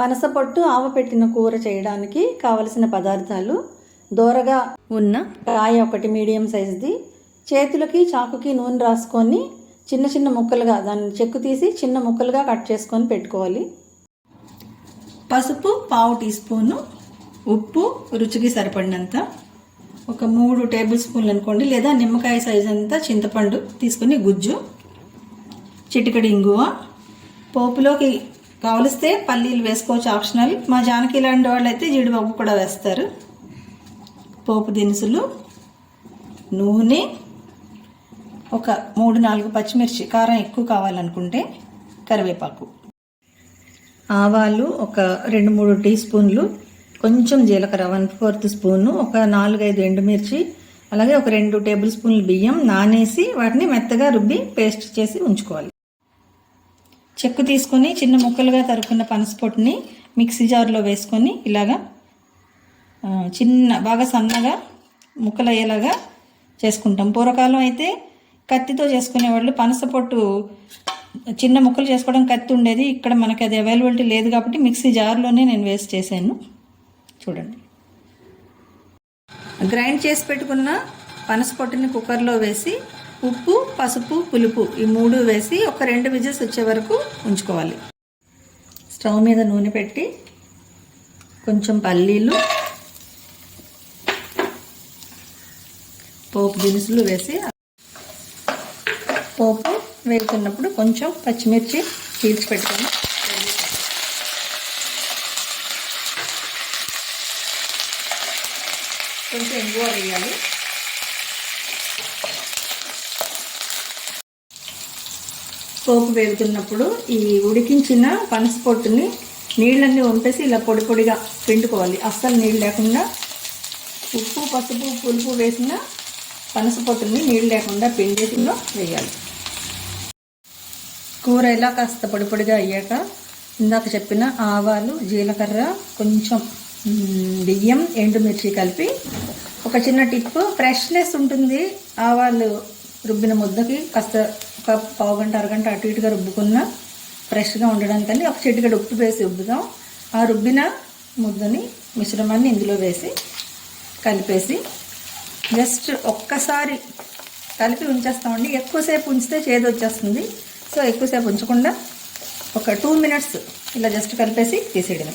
పనసపొట్టు ఆవపెట్టిన కూర చేయడానికి కావలసిన పదార్థాలు దోరగా ఉన్న కాయ ఒకటి మీడియం సైజుది. చేతులకి చాకుకి నూనె రాసుకొని చిన్న చిన్న ముక్కలుగా దాన్ని చెక్కు తీసి చిన్న ముక్కలుగా కట్ చేసుకొని పెట్టుకోవాలి. పసుపు పావు టీ స్పూను ఉప్పు రుచికి సరిపడినంత ఒక మూడు టేబుల్ స్పూన్లు అనుకోండి లేదా నిమ్మకాయ సైజ్ అంతా చింతపండు తీసుకొని గుజ్జు చిటికడి ఇంగువ పోపులోకి కావలిస్తే పల్లీలు వేసుకోవచ్చు ఆప్షనల్. మా జానకి లాంటి వాళ్ళు అయితే జీడిపప్పు కూడా వేస్తారు. పోపు దినుసులు నూనె ఒక మూడు నాలుగు పచ్చిమిర్చి కారం ఎక్కువ కావాలనుకుంటే కరివేపాకు. ఆవాలు ఒక రెండు మూడు టీ స్పూన్లు కొంచెం జీలకర్ర వన్ ఫోర్త్ స్పూను ఒక నాలుగైదు ఎండుమిర్చి అలాగే ఒక రెండు టేబుల్ స్పూన్లు బియ్యం నానేసి వాటిని మెత్తగా రుబ్బి పేస్ట్ చేసి ఉంచుకోవాలి. చెక్కు తీసుకొని చిన్న ముక్కలుగా తరుక్కున్న పనసపొట్టుని మిక్సీ జార్లో వేసుకొని ఇలాగా చిన్న బాగా సన్నగా ముక్కలు అయ్యేలాగా చేసుకుంటాం. పూర్వకాలం అయితే కత్తితో చేసుకునేవాళ్ళు పనసపొట్టు చిన్న ముక్కలు చేసుకోవడం కత్తి ఉండేది. ఇక్కడ మనకి అది అవైలబిలిటీ లేదు కాబట్టి మిక్సీ జార్లోనే నేను వేస్ట్ చేశాను. చూడండి. గ్రైండ్ చేసి పెట్టుకున్న పనసపొట్టుని కుక్కర్లో వేసి ఉప్పు పసుపు పులుపు ఈ మూడు వేసి ఒక రెండు విజిల్స్ వచ్చే వరకు ఉంచుకోవాలి. స్టవ్ మీద నూనె పెట్టి కొంచెం పల్లీలు పోపు దినుసులు వేసి పోపు వేగుతున్నప్పుడు కొంచెం పచ్చిమిర్చి చీల్చి పెట్టుకొని కొంచెం ఎంగువ వేయాలి. పోపు వేగుతున్నప్పుడు ఈ ఉడికించిన పనస పొట్టుని నీళ్ళన్నీ వంపేసి ఇలా పొడి పొడిగా పిండుకోవాలి. అస్సలు నీళ్ళు లేకుండా ఉప్పు పసుపు పులుపు వేసిన పనస పొట్టుని నీళ్ళు లేకుండా పిండేసిలో వేయాలి. కూర ఇలా కాస్త పొడి పొడిగా అయ్యాక ఇందాక చెప్పిన ఆవాలు జీలకర్ర కొంచెం బియ్యం ఎండుమిర్చి కలిపి ఒక చిన్న టిప్ ఫ్రెష్నెస్ ఉంటుంది. ఆవాలు రుబ్బిన ముద్దకి కాస్త ఒక పావు గంట అరగంట అటు ఇటుగా రుబ్బుకున్న ఫ్రెష్గా ఉండడానికని ఒక చిటికెడు ఉప్పు వేసి రుబ్బుదాం. ఆ రుబ్బిన ముద్దని మిశ్రమాన్ని ఇందులో వేసి కలిపేసి జస్ట్ ఒక్కసారి కలిపి ఉంచేస్తామండి. ఎక్కువసేపు ఉంచితే చేదు వచ్చేస్తుంది. సో ఎక్కువసేపు ఉంచకుండా ఒక టూ మినిట్స్ ఇలా జస్ట్ కలిపేసి తీసేయడమే.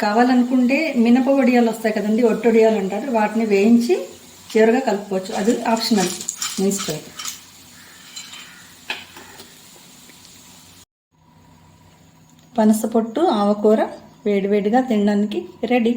కావాలనుకుంటే మినప వడియాలు వస్తాయి కదండి ఒట్టొడియాలు అంటారు వాటిని వేయించి చివరిగా కలుపుకోవచ్చు. అది ఆప్షనల్ మీ పనసపొట్టు పనస పొట్టు ఆవకూర వేడివేడిగా తినడానికి రెడీ.